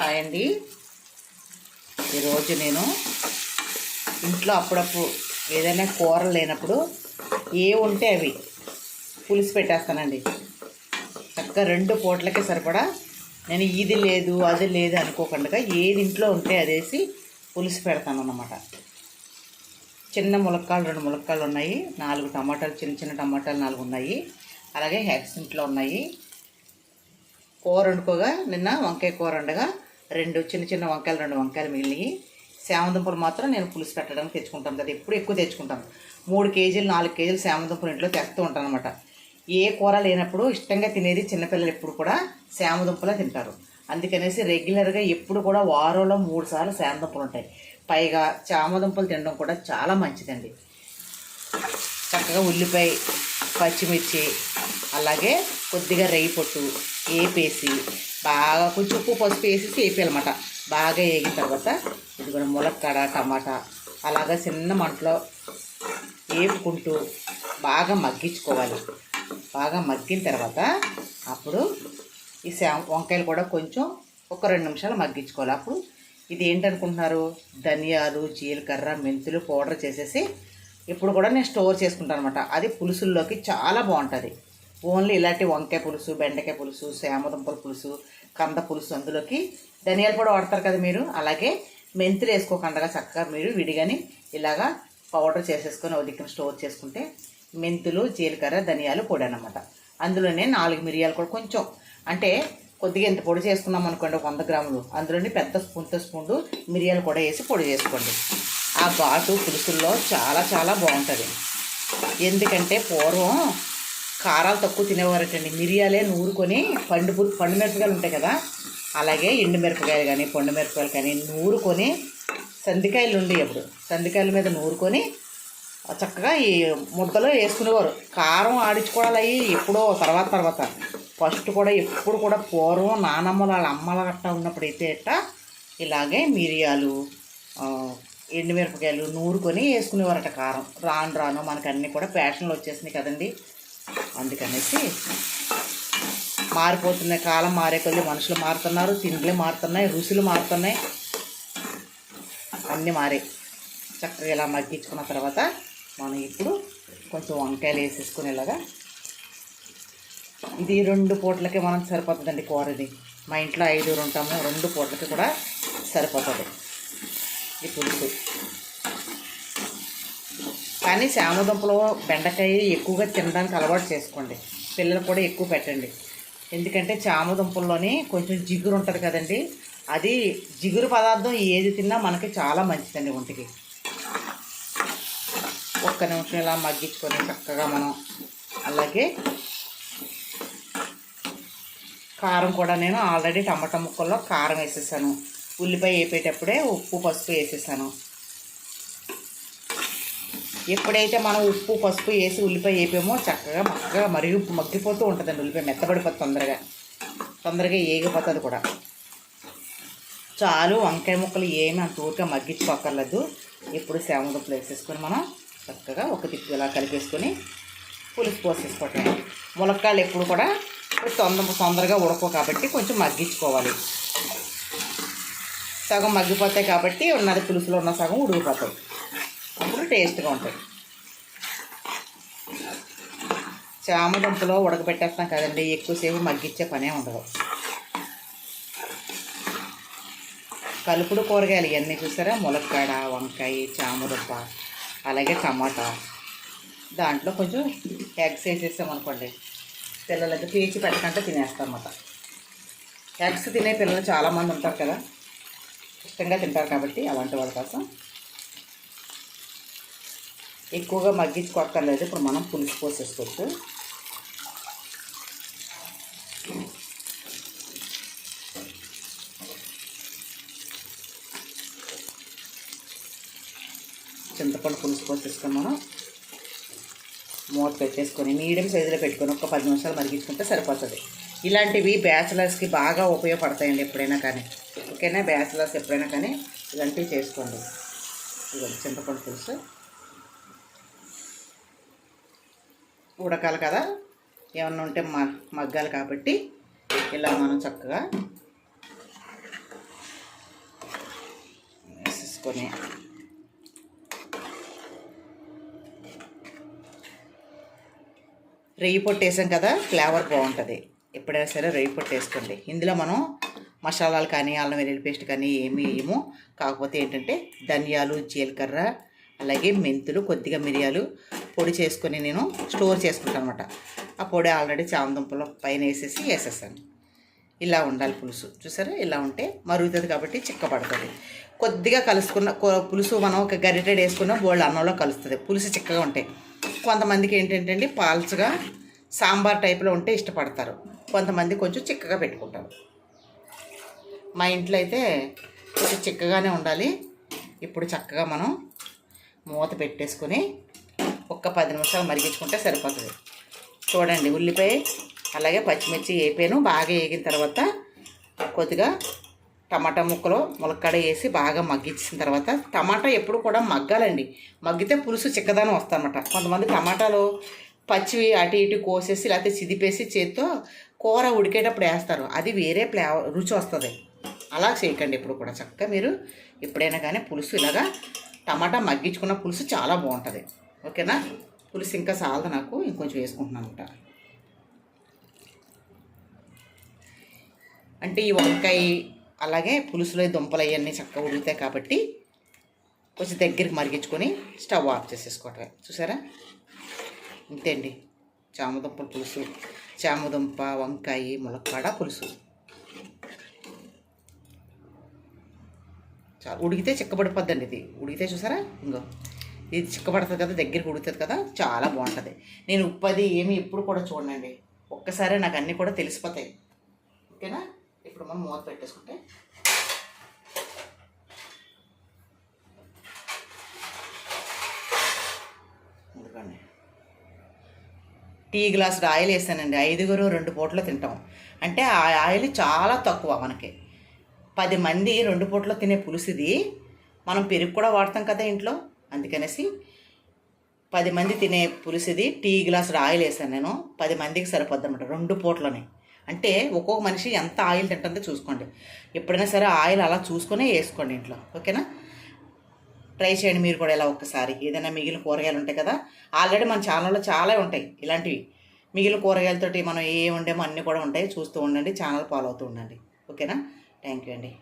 Hi అండి ఈరోజు నేను ఇంట్లో అప్పుడప్పుడు ఏదైనా కూరలు లేనప్పుడు ఏ ఉంటే అవి పులుసు పెట్టేస్తానండి. చక్కగా రెండు పూటలకే సరిపడా. నేను ఇది లేదు అది లేదు అనుకోకుండా ఏది ఇంట్లో ఉంటే అదేసి పులుసు పెడతాను అన్నమాట చిన్న ములక్కాలు రెండు ములక్కాలు ఉన్నాయి. నాలుగు టమాటాలు చిన్న చిన్న టమాటాలు నాలుగు ఉన్నాయి. అలాగే హెక్స్ ఇంట్లో ఉన్నాయి. కూర వండుకోగా నిన్న వంకాయ కూర వండగా రెండు చిన్న చిన్న వంకాయలు రెండు వంకాయలు మిగిలినవి. శామదుంపలు మాత్రం నేను పులుసు పెట్టడానికి తెచ్చుకుంటాను కదా ఎప్పుడు ఎక్కువ తెచ్చుకుంటాను. మూడు కేజీలు నాలుగు కేజీలు శామదుంపలు ఇంట్లో తెస్తూ ఉంటాను అనమాట ఏ కూర లేనప్పుడు ఇష్టంగా తినేది చిన్నపిల్లలు ఎప్పుడు కూడా శామదుంపలే తింటారు. అందుకనేసి రెగ్యులర్గా ఎప్పుడు కూడా వారంలో మూడు సార్లు శామదుంపలు ఉంటాయి. పైగా చామదుంపలు తినడం కూడా చాలా మంచిదండి. చక్కగా ఉల్లిపాయ పచ్చిమిర్చి అలాగే కొద్దిగా రెయ్యి పొట్టు వేపేసి బాగా కొంచెం ఉప్పు పసుపు వేసేసి వేపేయాలన్నమాట బాగా వేగిన తర్వాత ఇది కూడా ములక్కాడ టమాటా అలాగా చిన్న మంటలో వేపుకుంటూ బాగా మగ్గించుకోవాలి. బాగా మగ్గిన తర్వాత అప్పుడు ఈ శా వంకాయలు కూడా కొంచెం ఒక రెండు నిమిషాలు మగ్గించుకోవాలి. అప్పుడు ఇది ఏంటనుకుంటున్నారు ధనియాలు జీలకర్ర మెంతులు పౌడర్ చేసేసి ఇప్పుడు కూడా నేను స్టోర్ చేసుకుంటాను అనమాట అది పులుసుల్లోకి చాలా బాగుంటుంది. ఓన్లీ ఇలాంటి వంకాయ పులుసు బెండకాయ పులుసు శామదుంపల పులుసు కంద పులుసు అందులోకి ధనియాలు కూడా వాడతారు కదా మీరు. అలాగే మెంతులు వేసుకోకుండా చక్కగా మీరు విడిగాని ఇలాగా పౌడర్ చేసేసుకొని ఒక దిక్కున స్టోర్ చేసుకుంటే మెంతులు జీలకర్ర ధనియాలు పొడి అనమాట అందులోనే నాలుగు మిరియాలు కూడా కొంచెం. అంటే కొద్దిగా ఎంత పొడి చేసుకున్నాం అనుకోండి వంద గ్రాములు. అందులోని పెద్ద స్పూన్తో స్పూన్లు మిరియాలు కూడా వేసి పొడి చేసుకోండి. ఆ ఘాటు పులుసుల్లో చాలా చాలా బాగుంటుంది. ఎందుకంటే పూర్వం కారాలు తక్కువ తినేవారటండి. మిరియాలే నూరుకొని పండు పండు మిరపకాయలు ఉంటాయి కదా అలాగే ఎండు మిరపకాయలు కానీ పండు మిరపకాయలు కానీ నూరుకొని సందికాయలు ఉండే అప్పుడు. సందికాయల మీద నూరుకొని చక్కగా ఈ ముద్దలో వేసుకునేవారు. కారం ఆడించుకోవాలి ఎప్పుడో తర్వాత తర్వాత. ఫస్ట్ కూడా ఎప్పుడు కూడా పూర్వం నానమ్మల వాళ్ళ అమ్మల గట్ట ఉన్నప్పుడు అయితే ఇలాగే మిరియాలు ఎండుమిరపకాయలు నూరుకొని వేసుకునేవారట కారం. రాను రాను మనకు అన్నీ కూడా ఫ్యాషన్లు వచ్చేసినాయి కదండి. అందుకనేసి మారిపోతున్నాయి కాలం మారే కొద్ది మనుషులు మారుతున్నారు తిండ్లు మారుతున్నాయి రుచులు మారుతున్నాయి. అన్నీ మారాయి. చక్కగా ఇలా మగ్గించుకున్న తర్వాత మనం ఇప్పుడు కొంచెం వంకాయలు వేసేసుకునేలాగా ఇది రెండు పూటలకి మనం సరిపోతుందండి కూరది మా ఇంట్లో ఐదుగురు ఉంటాము రెండు పూటలకి కూడా సరిపోతుంది. ఈ పులుసు. కానీ శామదుంపలు బెండకాయ ఎక్కువగా తినడానికి అలవాటు చేసుకోండి. పిల్లలు కూడా ఎక్కువ పెట్టండి. ఎందుకంటే చామదుంపల్లోని కొంచెం జిగురు ఉంటుంది కదండి. అది జిగురు పదార్థం ఏది తిన్నా మనకి చాలా మంచిదండి ఒంటికి. ఒక్క నిమిషం ఇలా మగ్గించుకొని చక్కగా మనం అలాగే కారం కూడా నేను ఆల్రెడీ టమాటా ముక్కల్లో కారం వేసేసాను. ఉల్లిపాయ వేపేటప్పుడే ఉప్పు పసుపు వేసేసాను ఎప్పుడైతే మనం ఉప్పు పసుపు వేసి ఉల్లిపాయ వేపామో చక్కగా మక్కగా మరిగి మగ్గిపోతూ ఉంటుందండి ఉల్లిపాయ మెత్తబడిపోతుంది తొందరగా. తొందరగా ఏగిపోతుంది కూడా. చాలు వంకాయ ముక్కలు ఏమి అంత ఊరికే మగ్గించుకోకర్లేదు ఇప్పుడు సేమదుంపలు వేసేసుకొని మనం చక్కగా ఒక తిప్పు ఇలా కలిపేసుకొని పులుసు పోసేసుకోవటం ములక్కాయలు ఎప్పుడు కూడా తొందర తొందరగా ఉడకవు కాబట్టి కొంచెం మగ్గించుకోవాలి. సగం మగ్గిపోతాయి కాబట్టి ఉన్నది పులుసులో ఉన్న సగం ఉడికిపోతాయి. అప్పుడు టేస్ట్గా ఉంటాయి. చామదుంపలో ఉడకబెట్టేస్తాం కదండి ఎక్కువసేపు మగ్గించే పనే ఉండదు. కలుపుడు కూరగాయలు ఇవన్నీ చూసారా? ములక్కాడ వంకాయ చామదుంప అలాగే టమాటా. దాంట్లో కొంచెం ఎగ్స్ వేసేసాం అనుకోండి పిల్లలకి పీచి పెట్టకుండా తినేస్తాం అన్నమాట ఎగ్స్ తినే పిల్లలు చాలామంది ఉంటారు కదా ఇష్టంగా తింటారు కాబట్టి అలాంటి వాళ్ళ కోసం. ఎక్కువగా మగ్గించుకోక్కర్లేదు ఇప్పుడు మనం పులుసు పోసేసుకోవచ్చు. చింతపండు పులుసు పోసేసుకొని మనం మూత పెట్టేసుకొని మీడియం సైజులో పెట్టుకొని ఒక పది నిమిషాలు మరిగించుకుంటే సరిపోతుంది. ఇలాంటివి బ్యాచిలర్స్కి బాగా ఉపయోగపడతాయండి ఎప్పుడైనా కానీ. ఓకేనా? బ్యాచిలర్స్ ఎప్పుడైనా కానీ ఇలాంటివి చేసుకోండి. చింతపండు పులుసు. ఉడకాలి కదా? ఏమన్నా ఉంటే మ మగ్గాలి కాబట్టి ఇలా మనం చక్కగా వేసేసుకొని రెయ్యి పొట్టు వేసాం కదా? ఫ్లేవర్ బాగుంటుంది. ఎప్పుడైనా సరే రెయ్యి పొట్టు వేసుకోండి ఇందులో మనం మసాలాలు కానీ అల్లం వెల్లుల్లి పేస్ట్ కానీ ఏమీ వేయము కాకపోతే ఏంటంటే ధనియాలు జీలకర్ర అలాగే మెంతులు కొద్దిగా మిరియాలు పొడి చేసుకొని నేను స్టోర్ చేసుకుంటాను అనమాట ఆ పొడి ఆల్రెడీ చామదుంపల పైన వేసేసి వేసేసాను ఇలా ఉండాలి పులుసు. చూసారా? ఇలా ఉంటే మరుగుతుంది కాబట్టి చిక్కబడుతుంది కొద్దిగా కలుసుకున్న పులుసు మనం ఒక గరిటెడ్ వేసుకున్న బోళ్ళు అన్నంలో కలుస్తుంది. పులుసు చిక్కగా ఉంటాయి. కొంతమందికి ఏంటంటే అండి పాల్చగా సాంబార్ టైప్లో ఉంటే ఇష్టపడతారు. కొంతమంది కొంచెం చిక్కగా పెట్టుకుంటారు. మా ఇంట్లో అయితే కొంచెం చిక్కగానే ఉండాలి. ఇప్పుడు చక్కగా మనం మూత పెట్టేసుకొని ఒక్క పది నిమిషాలు మరిగించుకుంటే సరిపోతుంది. చూడండి ఉల్లిపాయ అలాగే పచ్చిమిర్చి వేపాను. బాగా వేగిన తర్వాత కొద్దిగా టమాటా ముక్కలు ములక్కడ వేసి బాగా మగ్గించిన తర్వాత టమాటా ఎప్పుడు కూడా మగ్గాలండి. మగ్గితే పులుసు చిక్కదనం వస్తుందన్నమాట. కొంతమంది టమాటాలు పచ్చివి అటు ఇటు కోసేసి లేకపోతే చిదిపేసి చేత్తో కూర ఉడికేటప్పుడు వేస్తారు. అది వేరే ఫ్లేవర్ రుచి వస్తుంది. అలా చేయకండి ఇప్పుడు కూడా. చక్కగా మీరు ఎప్పుడైనా కానీ పులుసు ఇలాగా టమాటా మగ్గించుకున్న పులుసు చాలా బాగుంటుంది. ఓకేనా? పులుసు ఇంకా చాలదు నాకు. ఇంకొంచెం వేసుకుంటున్నాను అనమాట అంటే ఈ వంకాయ అలాగే పులుసులో దుంపలు అవన్నీ చక్కగా ఉడుకుతాయి కాబట్టి కొంచెం దగ్గరికి మరిగించుకొని స్టవ్ ఆఫ్ చేసేసుకోవటమే. చూసారా? ఇంతే అండి చామదుంపల పులుసు చామదుంప వంకాయ ములక్కాడ పులుసు. చాలా ఉడికితే చిక్కబడిపోద్దండి ఇది. ఉడికితే చూసారా? ఇంకో ఇది చిక్కబడుతుంది కదా దగ్గరికి ఉడుకుతుంది కదా చాలా బాగుంటుంది. నేను ఉప్పు అది ఏమి ఎప్పుడు కూడా చూడండి ఒక్కసారి నాకు అన్నీ కూడా తెలిసిపోతాయి. ఓకేనా? ఇప్పుడు మనం మూత పెట్టేసుకుంటే. ఎందుకండి టీ గ్లాస్ ఆయిల్ వేసానండి. ఐదుగురు రెండు పూటలు తింటాం. అంటే ఆ ఆయిల్ చాలా తక్కువ మనకి. పది మంది రెండు పూటలు తినే పులుసుది. మనం పెరుగు కూడా వాడతాం కదా ఇంట్లో. అందుకనేసి పది మంది తినే పులుసుది. టీ గ్లాస్ ఆయిల్ వేసాను నేను. పది మందికి సరిపోద్ది అనమాట రెండు పూటలోనే. అంటే ఒక్కొక్క మనిషి ఎంత ఆయిల్ తింటుందో చూసుకోండి. ఎప్పుడైనా సరే ఆయిల్ అలా చూసుకునే వేసుకోండి ఇంట్లో. ఓకేనా? ట్రై చేయండి మీరు కూడా ఇలా ఒక్కసారి. ఏదైనా మిగిలిన కూరగాయలు ఉంటాయి కదా ఆల్రెడీ మన ఛానల్లో చాలా ఉంటాయి ఇలాంటివి. మిగిలిన కూరగాయలతోటి మనం ఏ ఉండేమో అన్నీ కూడా ఉంటాయి. చూస్తూ ఉండండి ఛానల్ ఫాలో అవుతూ ఉండండి. ఓకేనా? థ్యాంక్ యూ అండి.